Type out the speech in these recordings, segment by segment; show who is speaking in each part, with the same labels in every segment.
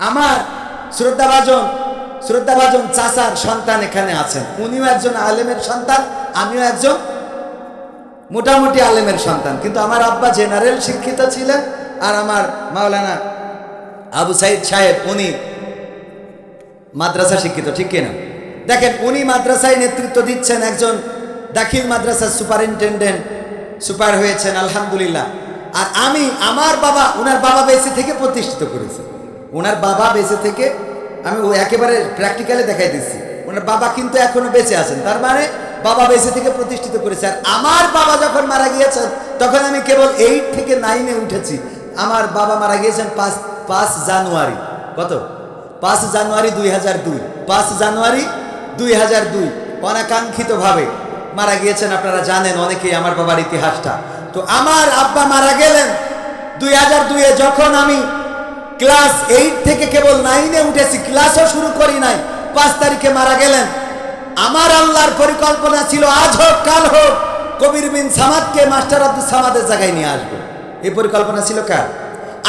Speaker 1: আমার শ্রদ্ধাভাজন শ্রদ্ধাভাজন চাচার সন্তান এখানে আছেন। উনিও একজন আলেমের সন্তান, আমিও একজন মোটামুটি আলেমের সন্তান। কিন্তু আমার আব্বা জেনারেল শিক্ষিত ছিলেন আর আমার মাওলানা আবু সাইদ সাহেব, উনি মাদ্রাসা শিক্ষিত, ঠিক কিনা? দেখেন, উনি মাদ্রাসায় নেতৃত্ব দিচ্ছেন একজন দাখিল মাদ্রাসার সুপারিনটেন্ডেন্ট, সুপার হয়েছেন, আলহামদুলিল্লাহ। আর আমি, আমার বাবা ওনার বাবা বেঁচে থেকে প্রতিষ্ঠিত করেছি। ওনার বাবা বেঁচে থেকে আমি একেবারে প্র্যাকটিক্যালে দেখাই দিচ্ছি। ওনার বাবা কিন্তু এখনও বেঁচে আছেন। তার মানে বাবা বেঁচে থেকে প্রতিষ্ঠিত করেছে। আর আমার বাবা যখন মারা গিয়েছেন, তখন আমি কেবল এইট থেকে নাইনে উঠেছি। আমার বাবা মারা গিয়েছেন পাঁচ পাঁচ জানুয়ারি। কত? পাঁচ জানুয়ারি দুই হাজার দুই। পাঁচ জানুয়ারি দুই হাজার দুই। অনাকাঙ্ক্ষিতভাবে মারা গিয়েছেন আপনারা জানেন, অনেকেই আমার বাবার ইতিহাসটা। তো আমার আব্বা মারা গেলেন দুই হাজার দুইয়ে যখন আমি ক্লাস এইট থেকে কেবল নাইনে উঠেছি। ক্লাসও শুরু করি নাই। পাঁচ তারিখে মারা গেলেন। আমার আল্লাহর পরিকল্পনা ছিল, আজ হোক, কাল হোক, কবির বিন সামাদকে মাস্টার আব্দুল সামাদের জায়গায় নিয়ে আসব। এই পরিকল্পনা ছিল কার?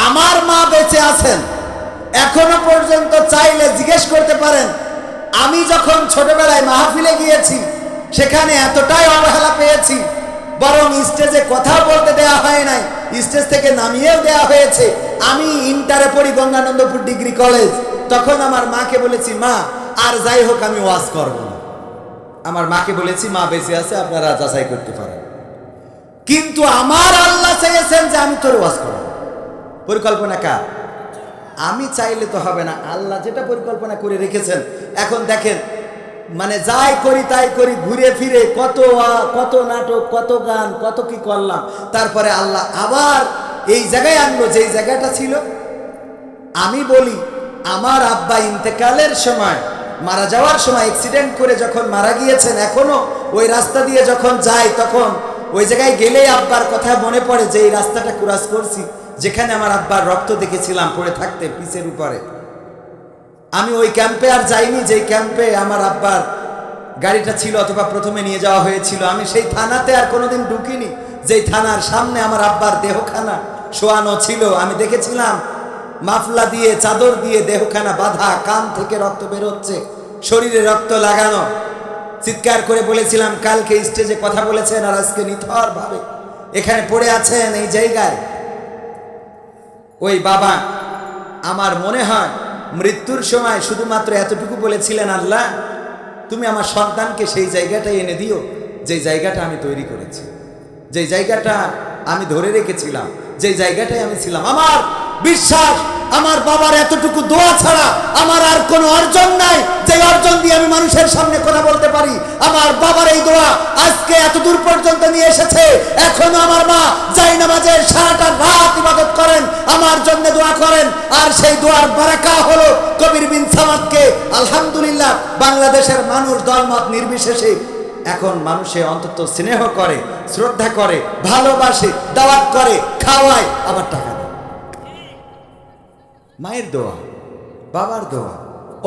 Speaker 1: আমার মা বেঁচে আছেন। এখনও পর্যন্ত চাইলে জিজ্ঞেস করতে পারেন, আমি যখন ছোটবেলায় মাহফিলে গিয়েছি, সেখানে এতটাই অবহেলা পেয়েছি বরং স্টেজে কথা বলতে দেয়া হয় নাই, স্টেজ থেকে নামিয়েও দেয়া হয়েছে। আমি ইন্টারে পড়ি গঙ্গানন্দপুর ডিগ্রি কলেজ। তখন আমার মাকে বলেছি, মা, আর যাই হোক, আমি ওয়াজ করব না। আমার মাকে বলেছি, মা, বেঁচে আছে, আপনারা যাচাই করতে পারেন। কিন্তু আমার আল্লাহ চেয়েছেন যে আমি তোর ওয়াজ করব। পরিকল্পনা কার? আমি চাইলে তো হবে না। আল্লাহ যেটা পরিকল্পনা করে রেখেছেন। এখন দেখেন মানে যাই করি তাই করি, ঘুরে ফিরে কত কত নাটক, কত গান, কত কি করলাম। তারপরে আল্লাহ আবার এই জায়গায় আনলো, যেই জায়গাটা ছিল। আমি বলি, আমার আব্বা ইন্তেকালের সময়, মারা যাওয়ার সময় অ্যাক্সিডেন্ট করে যখন মারা গিয়েছেন এখনও, ওই রাস্তা দিয়ে যখন যাই তখন ওই জায়গায় গেলেই আব্বার কথা মনে পড়ে যে, এই রাস্তাটা ক্রস করছি, যেখানে আমার আব্বার রক্ত দেখেছিলাম, পড়ে থাকতে পিচের উপরে। আমি ওই ক্যাম্পে আর যাইনি যেই ক্যাম্পে আমার আব্বার গাড়িটা ছিল অথবা প্রথমে নিয়ে যাওয়া হয়েছিল। আমি সেই থানাতে আর কোনোদিন ঢুকিনি। যেই থানার সামনে আমার আব্বার দেহখানা শোয়ানো ছিল। আমি দেখেছিলাম মাফলা দিয়ে, চাদর দিয়ে দেহখানা বাঁধা, কান থেকে রক্ত বেরোচ্ছে, শরীরে রক্ত লাগানো। চিৎকার করে বলেছিলাম, কালকে স্টেজে কথা বলেছেন আর আজকে নিথর ভাবে এখানে পড়ে আছেন এই জায়গায়। ওই বাবা, আমার মনে হয় মৃত্যুর সময় শুধুমাত্র এতটুকু বলেছিলেন আল্লাহ, তুমি আমার সন্তানকে সেই জায়গাটা এনে দিও, যে জায়গাটা আমি তৈরি করেছি। যে জায়গাটা আমি ধরে রেখেছিলাম, যে জায়গাটায় আমি ছিলাম, আমার বিশ্বাস, আমার বাবার এতটুকু দোয়া ছাড়া আমার আর কোনো অর্জন নাই যে অর্জন দিয়ে আমি মানুষের সামনে কথা বলতে পারি। আমার বাবার এই দোয়া আজকে এত দূর পর্যন্ত নিয়ে এসেছে। এখনও আমার মা যাই নামাজের সারাটা রাত ইবাদত করেন, আমার জন্য দোয়া করেন। আর সেই দোয়ার বারাকা হলো কবির বিন সামাদকে, আলহামদুলিল্লাহ, বাংলাদেশের মানুষ দলমত নির্বিশেষে এখন মানুষে অন্তত স্নেহ করে, শ্রদ্ধা করে, ভালোবাসে, দাওয়াত করে, খাওয়ায়, আবার টাকা মায়ের দোয়া, বাবার দোয়া,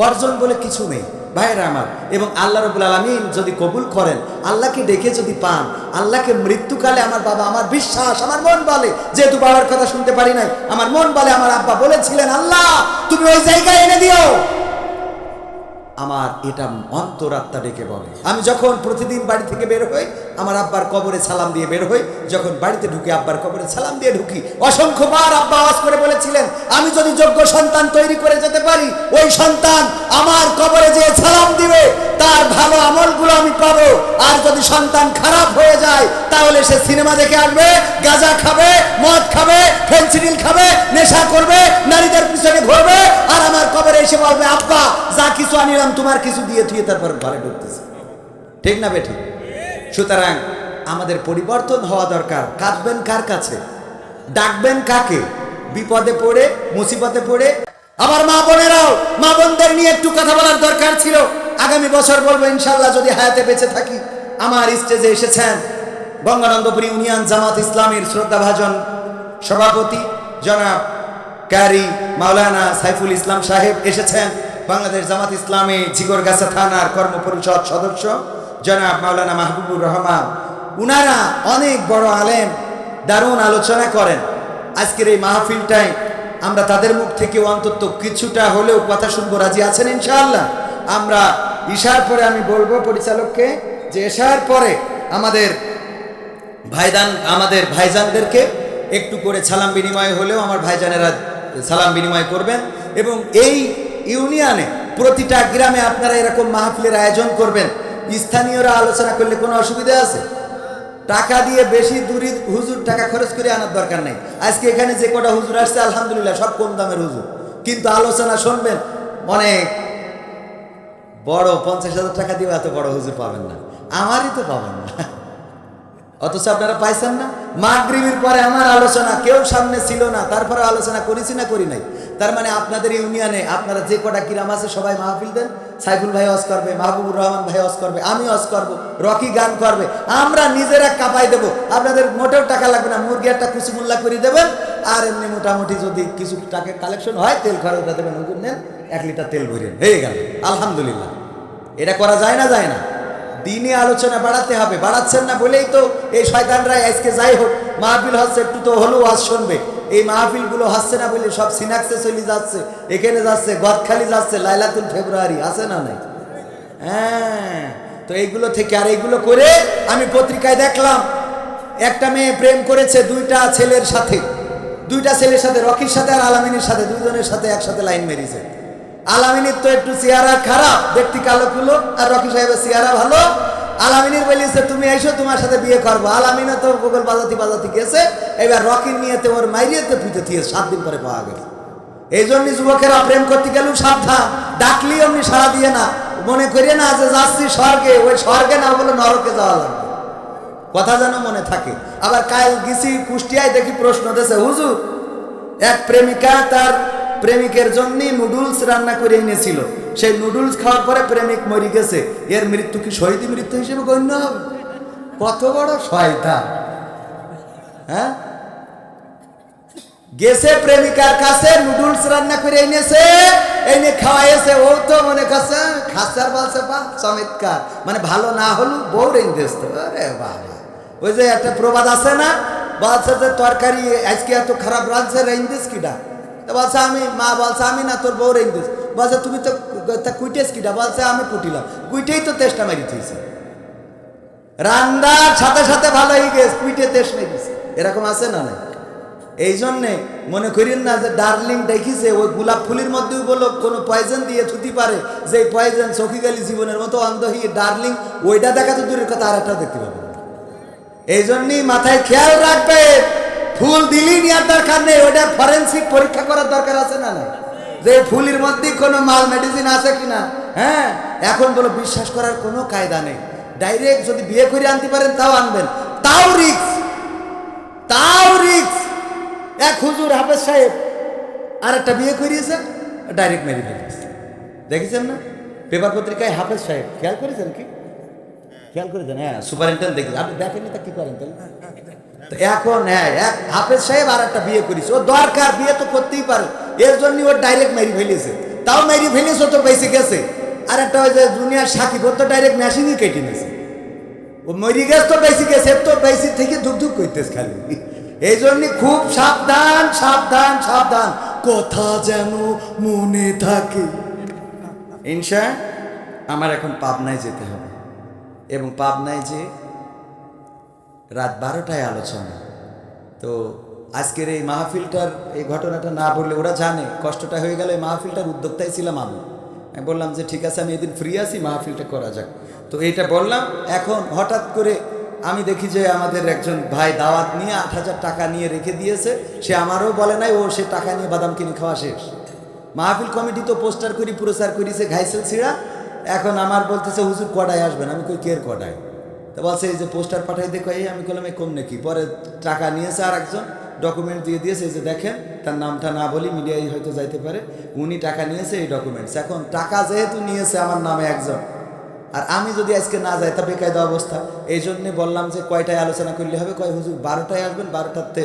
Speaker 1: অর্জন বলে কিছু নেই। ভাইরা আমার, এবং আল্লাহ রবুল আলমিন যদি কবুল করেন, আল্লাহকে ডেকে যদি পান, আল্লাহকে মৃত্যুকালে আমার বাবা আমার বিশ্বাস, আমার মন বলে যেহেতু বাবার কথা শুনতে পারি নাই, আমার মন বলে, আমার আব্বা বলেছিলেন, আল্লাহ, তুমি ওই জায়গায় এনে দিও। আমার এটা অন্তরাত্মা ডেকে বলে। আমি যখন প্রতিদিন বাড়ি থেকে বের হই আমার আব্বার কবরে সালাম দিয়ে বের হই। যখন বাড়িতে ঢুকি, আব্বার কবরে সালাম দিয়ে ঢুকি। অসংখ্যবার আব্বা আওয়াজ করে বলেছিলেন, আমি যদি যোগ্য সন্তান তৈরি করে যেতে পারি, ওই সন্তান আমার কবরে যে সালাম দিবে। তার ভালো আমলগুলো আমি পাবো। আর যদি সন্তান খারাপ হয়ে যায়, তাহলে সে সিনেমা দেখে আসবে, গাঁজা খাবে, মদ খাবে ফেন্সিডিল খাবে, নেশা করবে, নারীদের পিছনে ঘুরবে। আর আমার কবরে এসে বলবে, আব্বা, যা কিছু আনিলাম, তোমার কিছু দিয়ে থুয়ে তারপর ঘরে ঢুকতেছে। ঠিক না বেঠিক সুতরাং আমাদের পরিবর্তন হওয়া দরকার। কাঁদবেন কার কাছে? ডাকবেন কাকে? বিপদে পড়ে, মুসিবতে পড়ে? আবার মা বোনেরাও, মা বোনদের নিয়ে একটু কথা বলার দরকার ছিল। আগামী বছর বলব ইনশাল্লাহ যদি হায়াতে বেঁচে থাকি, আমার স্টেজে এসেছেন বঙ্গানন্দপুর ইউনিয়ন জামাত ইসলামীর শ্রদ্ধাভাজন সভাপতি জনাব ক্যারি মাওলানা সাইফুল ইসলাম সাহেব এসেছেন। বাংলাদেশ জামাত ইসলামী ঝিগরগাছা থানার কর্মপরিষদ সদস্য। জনাব মাওলানা মাহবুবুর রহমান, উনারা অনেক বড় আলেম, দারুণ আলোচনা করেন। আজকের এই মাহফিলটায় আমরা তাদের মুখ থেকে অন্তত কিছুটা হলেও কথা শুনব। রাজি আছেন ইনশাআল্লাহ? আমরা ইশার পরে আমি বলব পরিচালককে যে এশার পরে আমাদের ভাইদান, আমাদের ভাইজানদেরকে একটু করে সালাম বিনিময় হলেও আমার ভাইজানেরা সালাম বিনিময় করবেন এবং এই ইউনিয়নে প্রতিটা গ্রামে আপনারা এরকম মাহফিলের আয়োজন করবেন। স্থানীয়রা আলোচনা করলে কোনো অসুবিধা আছে? টাকা দিয়ে বেশি দূরি হুজুর টাকা খরচ করে আনার দরকার নেই। আজকে এখানে যে কটা হুজুর আসছে, আলহামদুলিল্লাহ, সব কম দামের হুজুর। কিন্তু আলোচনা শুনবেন, অনেক বড় পঞ্চাশ হাজার টাকা দিয়ে এত বড় হুজুর পাবেন না। আমারই তো পাবেন না। অথচ আপনারা পাইছেন না? মাগরিবের পরে আমার আলোচনা কেউ সামনে ছিল না, তারপরে আলোচনা করেছি না করি নাই? তার মানে আপনাদের ইউনিয়নে আপনারা যে কটা কিরাম আছে সবাই মাহফিল দেন। সাইফুল ভাই অস করবে, মাহবুবুর রহমান ভাই অস করবে, আমি অস করব, রকি গান করবে, আমরা নিজেরা কাপাই দেবো। আপনাদের মোটেও টাকা লাগবে না, মুরগি একটা কুচুমুল্লা করে দেবেন, আর এমনি মোটামুটি যদি কিছু টাকা কালেকশন হয়, তেল খরচটা দেবেন, হুজুর নেন, এক লিটার তেল ভরেন হয়ে গেল, আলহামদুলিল্লাহ। এটা করা যায় না যায় না। দিনে আলোচনা বাড়াতে হবে, বাড়াচ্ছেন না বলেই তো এই শয়তানরা আজকে যাই হোক, মাহফিল হচ্ছে একটু তো হলেও আজ শুনবে। এই মাহফিলগুলো হচ্ছে না বলে সব সিনাক্সে চলে যাচ্ছে। এখানে যাচ্ছে গদখালি যাচ্ছে, লাইলাতুল ফেব্রুয়ারি, আছে না নাই? হ্যাঁ তো এইগুলো থেকে আর এইগুলো করে আমি পত্রিকায় দেখলাম, একটা মেয়ে প্রেম করেছে দুইটা ছেলের সাথে। দুইটা ছেলের সাথে, রকির সাথে আর আলামিনের সাথে, দুইজনের সাথে একসাথে লাইন মেরিছে। আলামিনীর তো একটু চেহারা খারাপ দেখতে কালো কুলো, আর রকি সাহেবের চেহারা ভালো আলামিনীর বলিছে তুমি এসো তোমার সাথে বিয়ে করব। আলামিনও তো গোগল বাজাতি বাজাতি গেছে। এবার রকির নিয়েতে ওর মাইরিয়েতে পুঁতে দিয়ে সাত দিন পরে পাওয়া গেছে এই জন্য যুবকেরা প্রেম করতে গেলেও সাবধান। ডাকলি অমনি সারা দিয়ে না। মনে করিয়ে না যে যাচ্ছি স্বর্গে, ওই স্বর্গে না বলে নরকে যাওয়া লাগবে। কথা যেন মনে থাকে। আবার কাল গেছি কুষ্টিয়ায় দেখি প্রশ্ন দিয়েছে হুজুর, এক প্রেমিকা তার প্রেমিকের জন্য নুডলস রান্না করে এনেছিল। সেই নুডলস খাওয়ার পরে প্রেমিক মরে গেছে। এর মৃত্যু কি শহীদ মৃত্যু হিসেবে গণ্য হবে? কত বড় শয়তান। হ্যাঁ? গেছে প্রেমিকার কাছে, নুডলস রান্না করে এনেছে, এনে খাওয়াইছে। ও তো মনে করছে খাসার বলছে বা চমৎকার। মানে ভালো না হলো বউ রেঞ্জ তো। আরে বাবা। ওই যে একটা প্রবাদ আছে না? বলছে যে তরকারি আজকে এত খারাপ রাঁধছে রেঞ্জ দিস কিটা তো বলছে আমি, মা বলছে, আমি না, তোর বউ রেঞ্জ বলছে, তুমি তো কুইটেস কিটা বলছে, আমি কুটিলাম। কুইটেই তো তেষ্টা মারি দিয়েছে। রান্নার সাথে সাথে ভালো হয়ে গেছে, কুইটে তেস মেরিছে এরকম আছে না নাই? এই জন্যে মনে করেন না যে ডার্লিং দেখিছে, ওই গোলাপ ফুলের মধ্যেও বলো কোনো পয়জন দিয়ে থুতি পারে, যে পয়জন চোখি গেলি জীবনের মতো অন্ধ হয়ে ডার্লিং, ওইটা দেখা তো দূরের কথা আর একটা দেখতে পাবে। এই জন্যই মাথায় খেয়াল রাখবে ফুল দিলি নেওয়ার দরকার নেই ওইটা ফরেন্সিক পরীক্ষা করার দরকার আছে না যে ফুলের মধ্যে কোনো মাল মেডিসিন আছে কিনা? হ্যাঁ? এখন বলো, বিশ্বাস করার কোনো কায়দা নেই। ডাইরেক্ট যদি বিয়ে করে আনতে পারেন, তাও আনবেন। তাও রিক্স তাও রিক্স এক হুজুর হাফেজ সাহেব আর একটা বিয়ে করিয়েছে ডাইরেক্ট মেরে ফেলেছে দেখেছেন না? পেপার পত্রিকায় হাফেজ সাহেব, খেয়াল করেছেন কি? খেয়াল করেছেন? হ্যাঁ সুপারিনটেন্ডেন্ট দেখি আপনি দেখেননি তা কি করেন তাহলে? এখন হ্যাঁ এক হাফেজ সাহেব আর একটা বিয়ে করেছে। ও দরকার, বিয়ে তো করতেই পারে। এর জন্য ও ডাইরেক্ট মেরি ফেলেছে। তাও মেরি ফেলেছে তো বেঁচে গেছে। আর একটা ওই যে জুনিয়র সাকিব তো ডাইরেক্ট মেশিনই কেটে নিয়েছে। ও মরি গেছে, তো বেশি গেছে তো বেশি থেকে ধুক ধুক করতেছে খালি। এই জন্য খুব সাবধান সাবধান সাবধান। কথা যেন মনে থাকে। ইনশা, আমার এখন পাবনায় যেতে হবে। এবং পাবনায় যে রাত বারোটায় আলোচনা। তো আজকের এই মাহফিলটার, এই ঘটনাটা না বললে ওরা জানে, কষ্টটা হয়ে গেল, এই মাহফিলটার উদ্যোক্তাই ছিলাম আমি। আমি বললাম যে, ঠিক আছে, আমি এদিন ফ্রি আছি, মাহফিলটা করা যাক। তো এইটা বললাম, এখন হঠাৎ করে আমি দেখি যে আমাদের একজন ভাই দাওয়াত নিয়ে আট হাজার টাকা নিয়ে রেখে দিয়েছে, সে আমারও বলে নাই, ও সে টাকা নিয়ে বাদাম কিনে খাওয়া শেষ। মাহফিল কমিটি তো পোস্টার করি, প্রচার করিছে ঘাইসেল ছিঁড়া, এখন আমার বলতেছে, হুজুর কডায় আসবেন? আমি কই কের কডায় তো বলছে, এই যে পোস্টার পাঠাই দেখো, এই আমি বললাম এই কম নাকি পরে টাকা নিয়েছে আর একজন ডকুমেন্ট দিয়ে দিয়েছে, এই যে দেখেন, তার নামটা না বলি মিডিয়ায় হয়তো যাইতে পারে, উনি টাকা নিয়েছে এই ডকুমেন্টস এখন টাকা যেহেতু নিয়েছে, আমার নামে একজন, আর আমি যদি আজকে না যাই, তা বেকায়দা অবস্থা। এই জন্যে বললাম যে, কয়টায় আলোচনা করলে হবে? কয়, হুজুর, বারোটায় আসবেন, বারোটাতে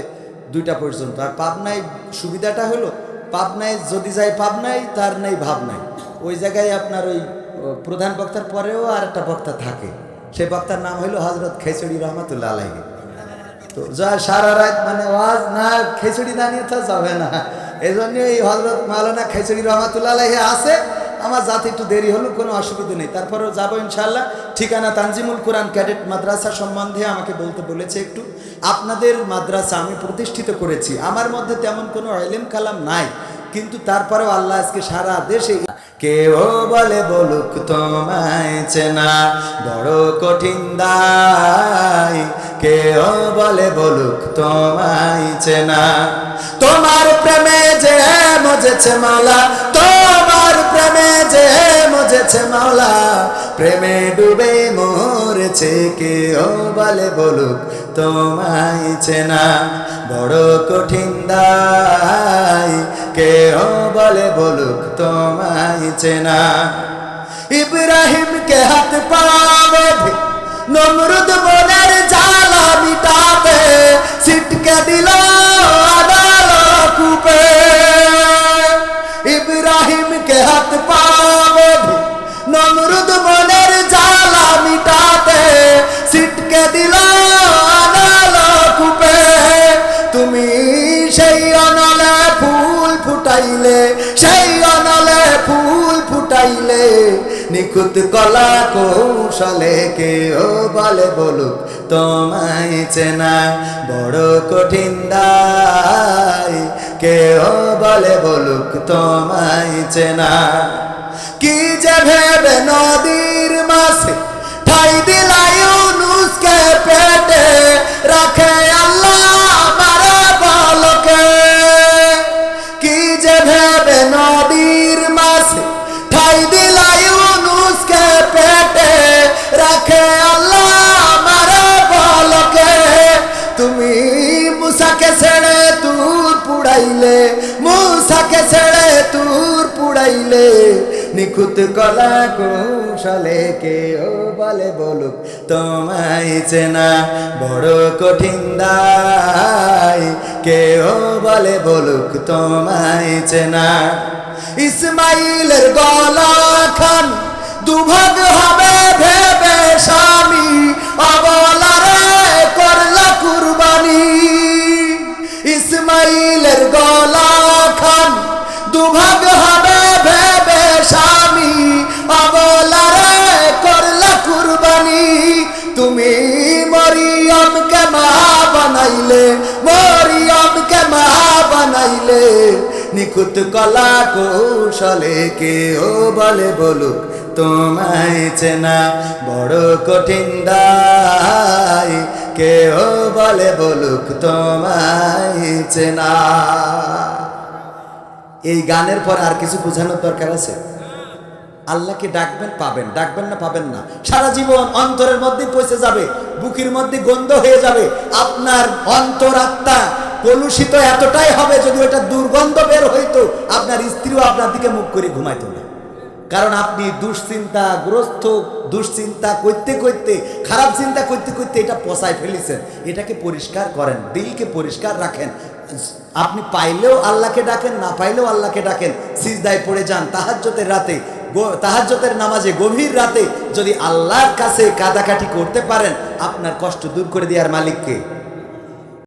Speaker 1: দুইটা পর্যন্ত। আর পাবনায় সুবিধাটা হলো, পাবনায় যদি যায় পাবনায়, তার নেই ভাবনায়। ওই জায়গায় আপনার ওই প্রধান বক্তার পরেও আর একটা বক্তা থাকে। সেই বক্তার নাম হলো হজরত খেচড়ি রহমতুল্লাহ আলাইহি। তো যা সারা রাত মানে ওয়াজ না খিচুড়ি না নিয়ে তো যাবে না। এই জন্য এই হজরত মালানা খেচড়ি রহমাতুল্লাহ আলাইহি আছে। আমার যাতে একটু দেরি হলো, কোনো অসুবিধা নেই। তারপরেও যাব ইনশাল্লাহ ঠিকানা তানজিমুল কোরআন ক্যাডেট মাদ্রাসা সম্বন্ধে আমাকে বলতে বলেছে একটু। আপনাদের মাদ্রাসা আমি প্রতিষ্ঠিত করেছি। আমার মধ্যে তেমন কোনো এলেম কালাম নাই। কিন্তু তারপরেও আল্লাহ আজকে সারা দেশে কেউ বলে বলুক তোমায় চেনা, বড় কঠিন দায়। কেউ বলে বলুক তোমায় চেনা, তোমার প্রেমে যে মজেছে মালা, তোমার প্রেমে যে মজেছে মাওলা প্রেমে ডুবে মরেছে কেউ বলে বলুক তোমায় চেনা, বড় কঠিন দায়। কেউ বলে বলুক তোমায় চেনা। ইব্রাহিম কে হাত পাবে নমরুদ বলে জ্বালা মিটাতে সিটকে দিল কলা কৌশলে কেউ বলে বলুক, তোমায় চেনা বড় কঠিন দায়। কেউ বলে বলুক, তোমায় চেনা। কি যে ভেবে নদীর পুড়াইলে, মুসাকে ছেড়ে তুর পুড়াইলে। নিখুঁত কলা কৌশলে কেউ বলে বলুক, তোমায় চেনা বড় কঠিন দায়। কেউ বলে বলুক, তোমায় চেনা। ইসমাইলের গলা খান, দুভাগ হবে ভেবে স্বামী, অবলারে নিখুঁত কলা কৌশলে কেউ বলে বলুক, তোমায় চেনা বড় কঠিন দায়। কেউ বলে বলুক, তোমায় চেনা। এই গানের পর আর কিছু বোঝানোর দরকার আছে? আল্লাহকে ডাকবেন, পাবেন। ডাকবেন না, পাবেন না। সারা জীবন অন্তরের মধ্যে পৌঁছে যাবে, বুকের মধ্যে গন্ধ হয়ে যাবে। আপনার অন্তরাত্মা কলুষিত এতটাই হবে যদি ওটা দুর্গন্ধ বের হইতো, আপনার স্ত্রীও আপনার দিকে মুখ করে ঘুমাইতো না। কারণ আপনি দুশ্চিন্তা গ্রস্ত, দুশ্চিন্তা করতে করতে, খারাপ চিন্তা করতে করতে এটা পচায় ফেলেছেন। এটাকে পরিষ্কার করেন, দিলকে পরিষ্কার রাখেন। আপনি পাইলেও আল্লাহকে ডাকেন, না পাইলেও আল্লাহকে ডাকেন, সিজদায় পড়ে যান। তাহাজ্জতের রাতে তাহাজ্জতের নামাজে গভীর রাতে যদি আল্লাহর কাছে কাদাকাটি করতে পারেন, আপনার কষ্ট দূর করে দেওয়ার মালিককে।